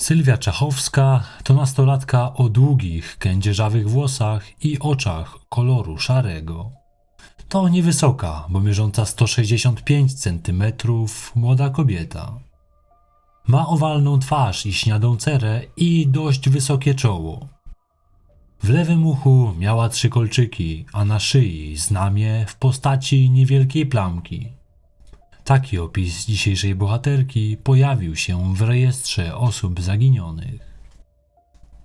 Sylwia Czachowska to nastolatka o długich, kędzierzawych włosach i oczach koloru szarego. To niewysoka, bo mierząca 165 cm młoda kobieta. Ma owalną twarz i śniadą cerę i dość wysokie czoło. W lewym uchu miała trzy kolczyki, a na szyi znamie w postaci niewielkiej plamki. Taki opis dzisiejszej bohaterki pojawił się w rejestrze osób zaginionych.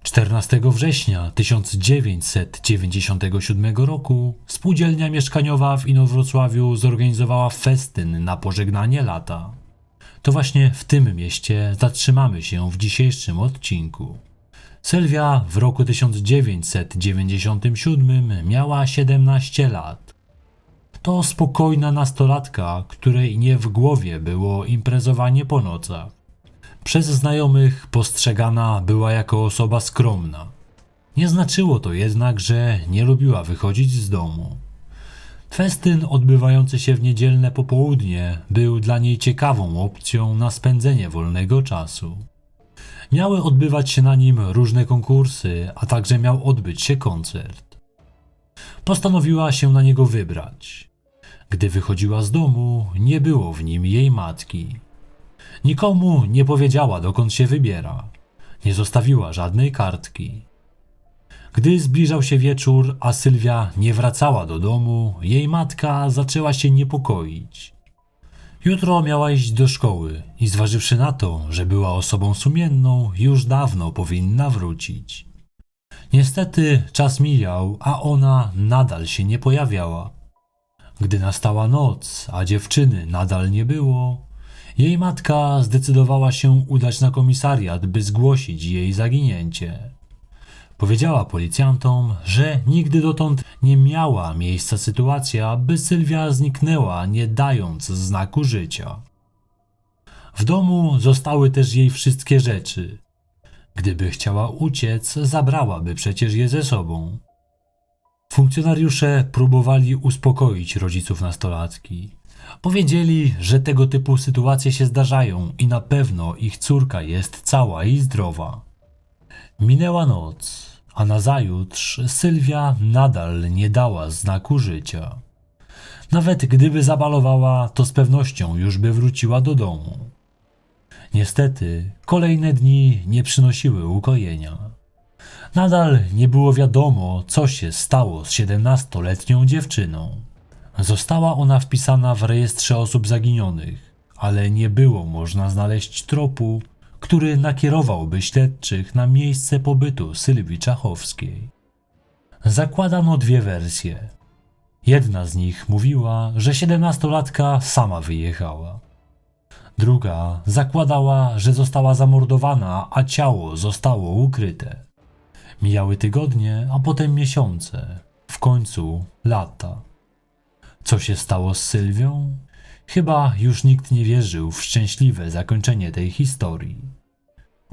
14 września 1997 roku spółdzielnia mieszkaniowa w Inowrocławiu zorganizowała festyn na pożegnanie lata. To właśnie w tym mieście zatrzymamy się w dzisiejszym odcinku. Sylwia w roku 1997 miała 17 lat. To spokojna nastolatka, której nie w głowie było imprezowanie po nocach. Przez znajomych postrzegana była jako osoba skromna. Nie znaczyło to jednak, że nie lubiła wychodzić z domu. Festyn odbywający się w niedzielne popołudnie był dla niej ciekawą opcją na spędzenie wolnego czasu. Miały odbywać się na nim różne konkursy, a także miał odbyć się koncert. Postanowiła się na niego wybrać. Gdy wychodziła z domu, nie było w nim jej matki. Nikomu nie powiedziała, dokąd się wybiera. Nie zostawiła żadnej kartki. Gdy zbliżał się wieczór, a Sylwia nie wracała do domu, jej matka zaczęła się niepokoić. Jutro miała iść do szkoły i zważywszy na to, że była osobą sumienną, już dawno powinna wrócić. Niestety czas mijał, a ona nadal się nie pojawiała. Gdy nastała noc, a dziewczyny nadal nie było, jej matka zdecydowała się udać na komisariat, by zgłosić jej zaginięcie. Powiedziała policjantom, że nigdy dotąd nie miała miejsca sytuacja, by Sylwia zniknęła, nie dając znaku życia. W domu zostały też jej wszystkie rzeczy. Gdyby chciała uciec, zabrałaby przecież je ze sobą. Funkcjonariusze próbowali uspokoić rodziców nastolatki. Powiedzieli, że tego typu sytuacje się zdarzają i na pewno ich córka jest cała i zdrowa. Minęła noc, a nazajutrz Sylwia nadal nie dała znaku życia. Nawet gdyby zabalowała, to z pewnością już by wróciła do domu. Niestety, kolejne dni nie przynosiły ukojenia. Nadal nie było wiadomo, co się stało z siedemnastoletnią dziewczyną. Została ona wpisana w rejestrze osób zaginionych, ale nie było można znaleźć tropu, który nakierowałby śledczych na miejsce pobytu Sylwii Czachowskiej. Zakładano dwie wersje. Jedna z nich mówiła, że siedemnastolatka sama wyjechała. Druga zakładała, że została zamordowana, a ciało zostało ukryte. Mijały tygodnie, a potem miesiące, w końcu lata. Co się stało z Sylwią? Chyba już nikt nie wierzył w szczęśliwe zakończenie tej historii.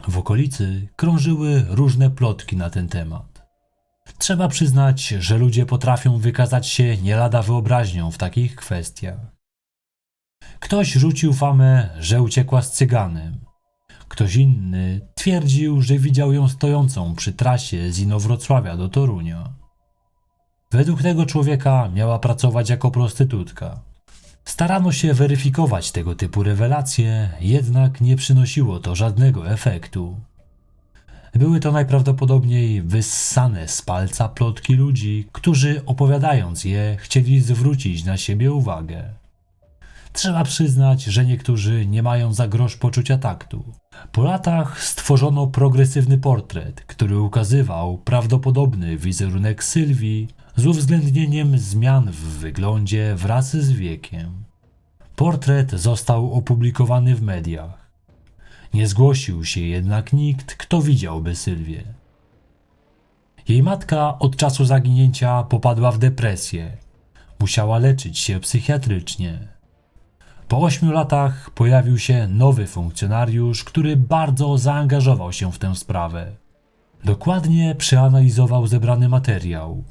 W okolicy krążyły różne plotki na ten temat. Trzeba przyznać, że ludzie potrafią wykazać się nie lada wyobraźnią w takich kwestiach. Ktoś rzucił famę, że uciekła z cyganem. Ktoś inny twierdził, że widział ją stojącą przy trasie z Inowrocławia do Torunia. Według tego człowieka miała pracować jako prostytutka. Starano się weryfikować tego typu rewelacje, jednak nie przynosiło to żadnego efektu. Były to najprawdopodobniej wyssane z palca plotki ludzi, którzy opowiadając je chcieli zwrócić na siebie uwagę. Trzeba przyznać, że niektórzy nie mają za grosz poczucia taktu. Po latach stworzono progresywny portret, który ukazywał prawdopodobny wizerunek Sylwii z uwzględnieniem zmian w wyglądzie wraz z wiekiem. Portret został opublikowany w mediach. Nie zgłosił się jednak nikt, kto widziałby Sylwię. Jej matka od czasu zaginięcia popadła w depresję. Musiała leczyć się psychiatrycznie. Po ośmiu latach pojawił się nowy funkcjonariusz, który bardzo zaangażował się w tę sprawę. Dokładnie przeanalizował zebrany materiał.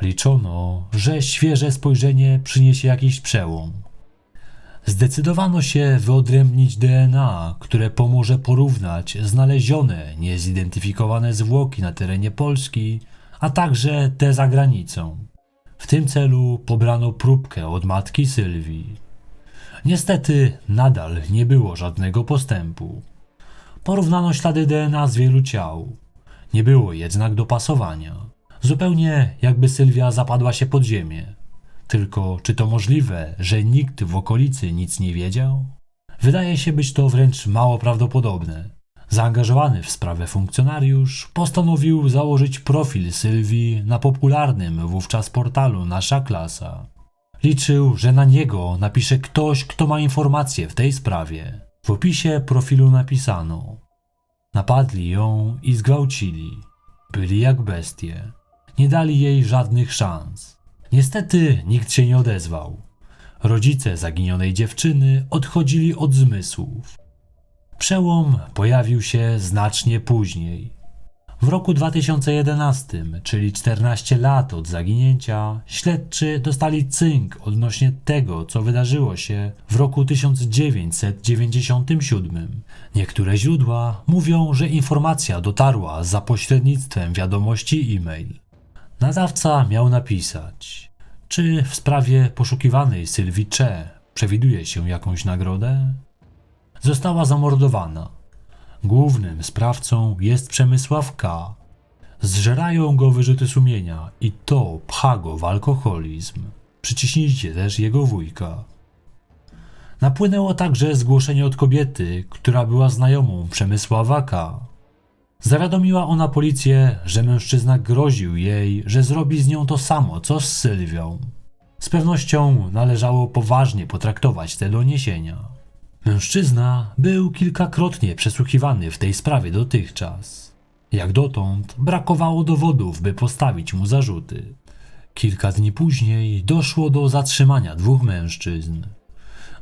Liczono, że świeże spojrzenie przyniesie jakiś przełom. Zdecydowano się wyodrębnić DNA, które pomoże porównać znalezione, niezidentyfikowane zwłoki na terenie Polski, a także te za granicą. W tym celu pobrano próbkę od matki Sylwii. Niestety nadal nie było żadnego postępu. Porównano ślady DNA z wielu ciał. Nie było jednak dopasowania. Zupełnie jakby Sylwia zapadła się pod ziemię. Tylko czy to możliwe, że nikt w okolicy nic nie wiedział? Wydaje się być to wręcz mało prawdopodobne. Zaangażowany w sprawę funkcjonariusz postanowił założyć profil Sylwii na popularnym wówczas portalu Nasza Klasa. Liczył, że na niego napisze ktoś, kto ma informacje w tej sprawie. W opisie profilu napisano: Napadli ją i zgwałcili. Byli jak bestie. Nie dali jej żadnych szans. Niestety nikt się nie odezwał. Rodzice zaginionej dziewczyny odchodzili od zmysłów. Przełom pojawił się znacznie później. W roku 2011, czyli 14 lat od zaginięcia, śledczy dostali cynk odnośnie tego, co wydarzyło się w roku 1997. Niektóre źródła mówią, że informacja dotarła za pośrednictwem wiadomości e-mail. Nadawca miał napisać: Czy w sprawie poszukiwanej Sylwii Cze przewiduje się jakąś nagrodę? Została zamordowana. Głównym sprawcą jest Przemysław K. Zżerają go wyrzuty sumienia i to pcha go w alkoholizm. Przyciśnijcie też jego wujka. Napłynęło także zgłoszenie od kobiety, która była znajomą Przemysława K. Zawiadomiła ona policję, że mężczyzna groził jej, że zrobi z nią to samo, co z Sylwią. Z pewnością należało poważnie potraktować te doniesienia. Mężczyzna był kilkakrotnie przesłuchiwany w tej sprawie dotychczas. Jak dotąd brakowało dowodów, by postawić mu zarzuty. Kilka dni później doszło do zatrzymania dwóch mężczyzn.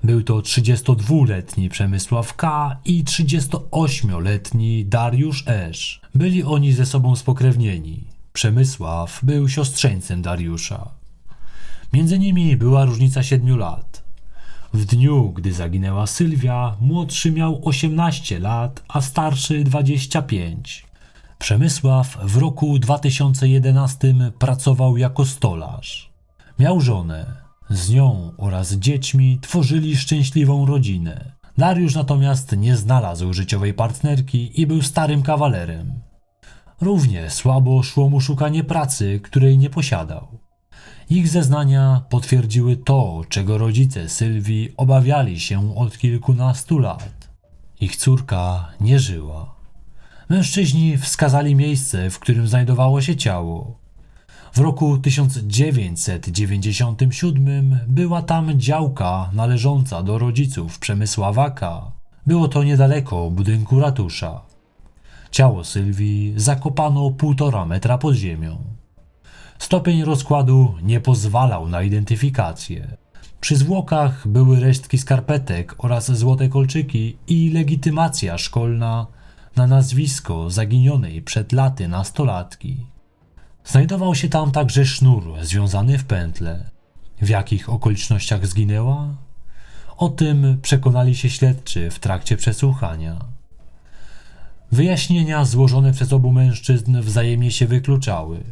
Był to 32-letni Przemysław K. i 38-letni Dariusz Esz. Byli oni ze sobą spokrewnieni. Przemysław był siostrzeńcem Dariusza. Między nimi była różnica 7 lat. W dniu, gdy zaginęła Sylwia, młodszy miał 18 lat, a starszy 25. Przemysław w roku 2011 pracował jako stolarz. Miał żonę. Z nią oraz dziećmi tworzyli szczęśliwą rodzinę. Dariusz natomiast nie znalazł życiowej partnerki i był starym kawalerem. Równie słabo szło mu szukanie pracy, której nie posiadał. Ich zeznania potwierdziły to, czego rodzice Sylwii obawiali się od kilkunastu lat. Ich córka nie żyła. Mężczyźni wskazali miejsce, w którym znajdowało się ciało. W roku 1997 była tam działka należąca do rodziców Przemysława K. Było to niedaleko budynku ratusza. Ciało Sylwii zakopano półtora metra pod ziemią. Stopień rozkładu nie pozwalał na identyfikację. Przy zwłokach były resztki skarpetek oraz złote kolczyki i legitymacja szkolna na nazwisko zaginionej przed laty nastolatki. Znajdował się tam także sznur związany w pętle. W jakich okolicznościach zginęła? O tym przekonali się śledczy w trakcie przesłuchania. Wyjaśnienia złożone przez obu mężczyzn wzajemnie się wykluczały.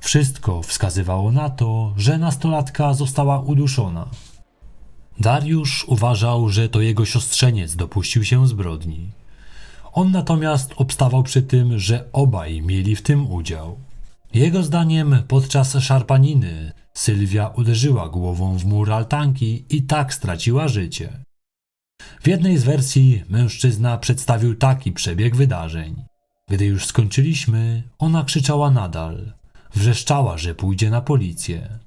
Wszystko wskazywało na to, że nastolatka została uduszona. Dariusz uważał, że to jego siostrzeniec dopuścił się zbrodni. On natomiast obstawał przy tym, że obaj mieli w tym udział. Jego zdaniem podczas szarpaniny Sylwia uderzyła głową w mur altanki i tak straciła życie. W jednej z wersji mężczyzna przedstawił taki przebieg wydarzeń. Gdy już skończyliśmy, ona krzyczała nadal. Wrzeszczała, że pójdzie na policję.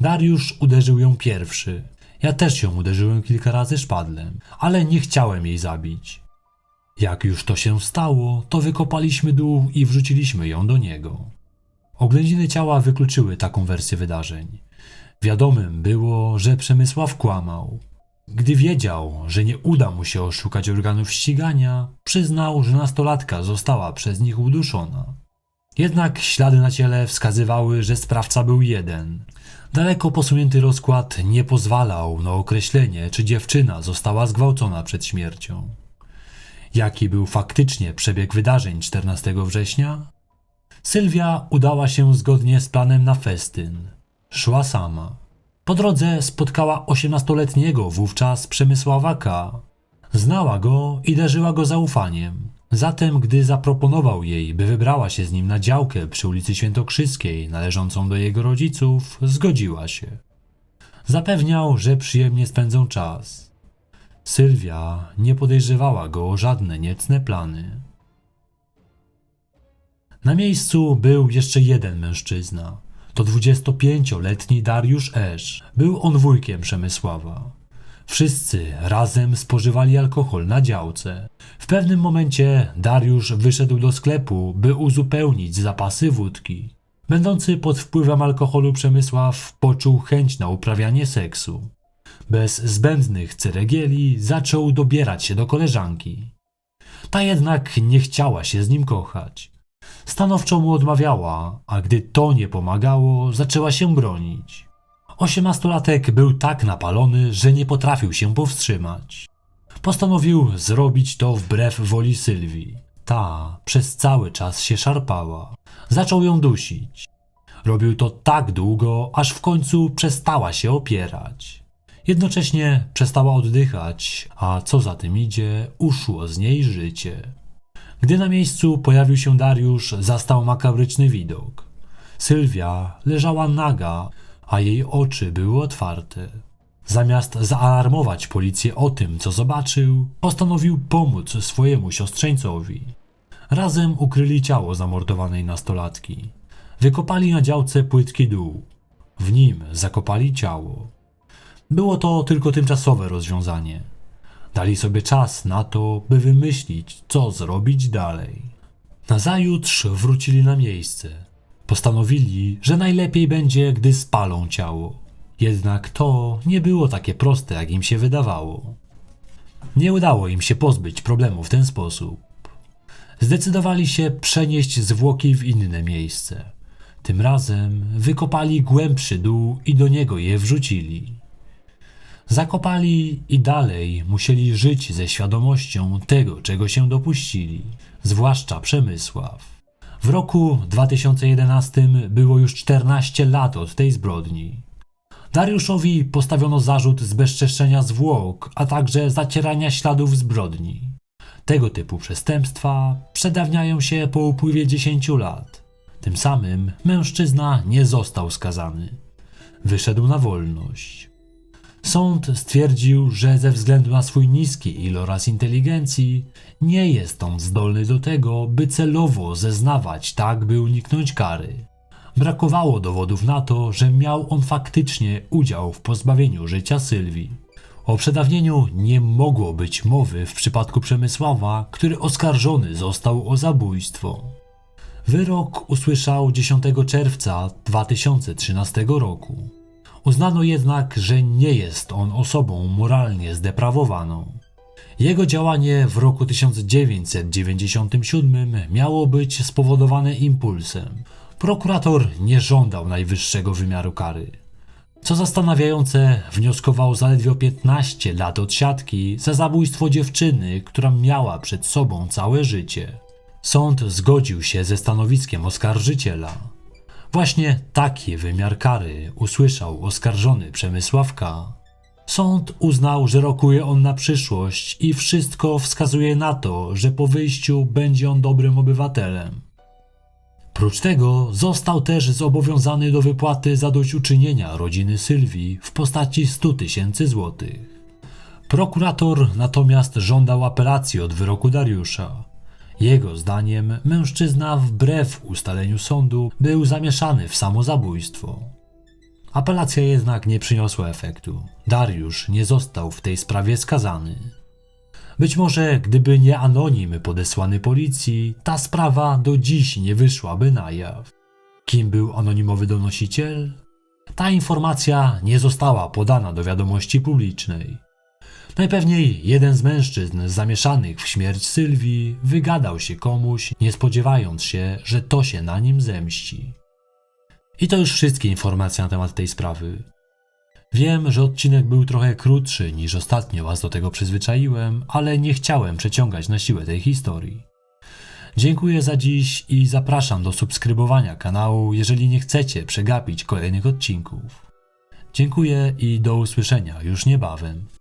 Dariusz uderzył ją pierwszy. Ja też ją uderzyłem kilka razy szpadlem, ale nie chciałem jej zabić. Jak już to się stało, to wykopaliśmy dół i wrzuciliśmy ją do niego. Oględziny ciała wykluczyły taką wersję wydarzeń. Wiadomym było, że Przemysław kłamał. Gdy wiedział, że nie uda mu się oszukać organów ścigania, przyznał, że nastolatka została przez nich uduszona. Jednak ślady na ciele wskazywały, że sprawca był jeden. Daleko posunięty rozkład nie pozwalał na określenie, czy dziewczyna została zgwałcona przed śmiercią. Jaki był faktycznie przebieg wydarzeń 14 września? Sylwia udała się zgodnie z planem na festyn. Szła sama. Po drodze spotkała 18-letniego wówczas Przemysława K. Znała go i darzyła go zaufaniem. Zatem, gdy zaproponował jej, by wybrała się z nim na działkę przy ulicy Świętokrzyskiej, należącą do jego rodziców, zgodziła się. Zapewniał, że przyjemnie spędzą czas. Sylwia nie podejrzewała go o żadne niecne plany. Na miejscu był jeszcze jeden mężczyzna. To 25-letni Dariusz Esz. Był on wujkiem Przemysława. Wszyscy razem spożywali alkohol na działce. W pewnym momencie Dariusz wyszedł do sklepu, by uzupełnić zapasy wódki. Będący pod wpływem alkoholu Przemysław poczuł chęć na uprawianie seksu. Bez zbędnych ceregieli zaczął dobierać się do koleżanki. Ta jednak nie chciała się z nim kochać. Stanowczo mu odmawiała, a gdy to nie pomagało, zaczęła się bronić. Osiemnastolatek był tak napalony, że nie potrafił się powstrzymać. Postanowił zrobić to wbrew woli Sylwii. Ta przez cały czas się szarpała. Zaczął ją dusić. Robił to tak długo, aż w końcu przestała się opierać. Jednocześnie przestała oddychać, a co za tym idzie, uszło z niej życie. Gdy na miejscu pojawił się Dariusz, zastał makabryczny widok. Sylwia leżała naga, a jej oczy były otwarte. Zamiast zaalarmować policję o tym, co zobaczył, postanowił pomóc swojemu siostrzeńcowi. Razem ukryli ciało zamordowanej nastolatki. Wykopali na działce płytki dół. W nim zakopali ciało. Było to tylko tymczasowe rozwiązanie. Dali sobie czas na to, by wymyślić, co zrobić dalej. Nazajutrz wrócili na miejsce. Postanowili, że najlepiej będzie, gdy spalą ciało. Jednak to nie było takie proste, jak im się wydawało. Nie udało im się pozbyć problemu w ten sposób. Zdecydowali się przenieść zwłoki w inne miejsce. Tym razem wykopali głębszy dół i do niego je wrzucili. Zakopali i dalej musieli żyć ze świadomością tego, czego się dopuścili, zwłaszcza Przemysław. W roku 2011 było już 14 lat od tej zbrodni. Dariuszowi postawiono zarzut zbezczeszczenia zwłok, a także zacierania śladów zbrodni. Tego typu przestępstwa przedawniają się po upływie 10 lat. Tym samym mężczyzna nie został skazany. Wyszedł na wolność. Sąd stwierdził, że ze względu na swój niski iloraz inteligencji nie jest on zdolny do tego, by celowo zeznawać tak, by uniknąć kary. Brakowało dowodów na to, że miał on faktycznie udział w pozbawieniu życia Sylwii. O przedawnieniu nie mogło być mowy w przypadku Przemysława, który oskarżony został o zabójstwo. Wyrok usłyszał 10 czerwca 2013 roku. Uznano jednak, że nie jest on osobą moralnie zdeprawowaną. Jego działanie w roku 1997 miało być spowodowane impulsem. Prokurator nie żądał najwyższego wymiaru kary. Co zastanawiające, wnioskował zaledwie o 15 lat odsiadki za zabójstwo dziewczyny, która miała przed sobą całe życie. Sąd zgodził się ze stanowiskiem oskarżyciela. Właśnie taki wymiar kary usłyszał oskarżony Przemysławka. Sąd uznał, że rokuje on na przyszłość i wszystko wskazuje na to, że po wyjściu będzie on dobrym obywatelem. Prócz tego został też zobowiązany do wypłaty zadośćuczynienia rodziny Sylwii w postaci 100 tysięcy złotych. Prokurator natomiast żądał apelacji od wyroku Dariusza. Jego zdaniem mężczyzna wbrew ustaleniu sądu był zamieszany w samozabójstwo. Apelacja jednak nie przyniosła efektu. Dariusz nie został w tej sprawie skazany. Być może gdyby nie anonim podesłany policji, ta sprawa do dziś nie wyszłaby na jaw. Kim był anonimowy donosiciel? Ta informacja nie została podana do wiadomości publicznej. Najpewniej jeden z mężczyzn zamieszanych w śmierć Sylwii wygadał się komuś, nie spodziewając się, że to się na nim zemści. I to już wszystkie informacje na temat tej sprawy. Wiem, że odcinek był trochę krótszy niż ostatnio was do tego przyzwyczaiłem, ale nie chciałem przeciągać na siłę tej historii. Dziękuję za dziś i zapraszam do subskrybowania kanału, jeżeli nie chcecie przegapić kolejnych odcinków. Dziękuję i do usłyszenia już niebawem.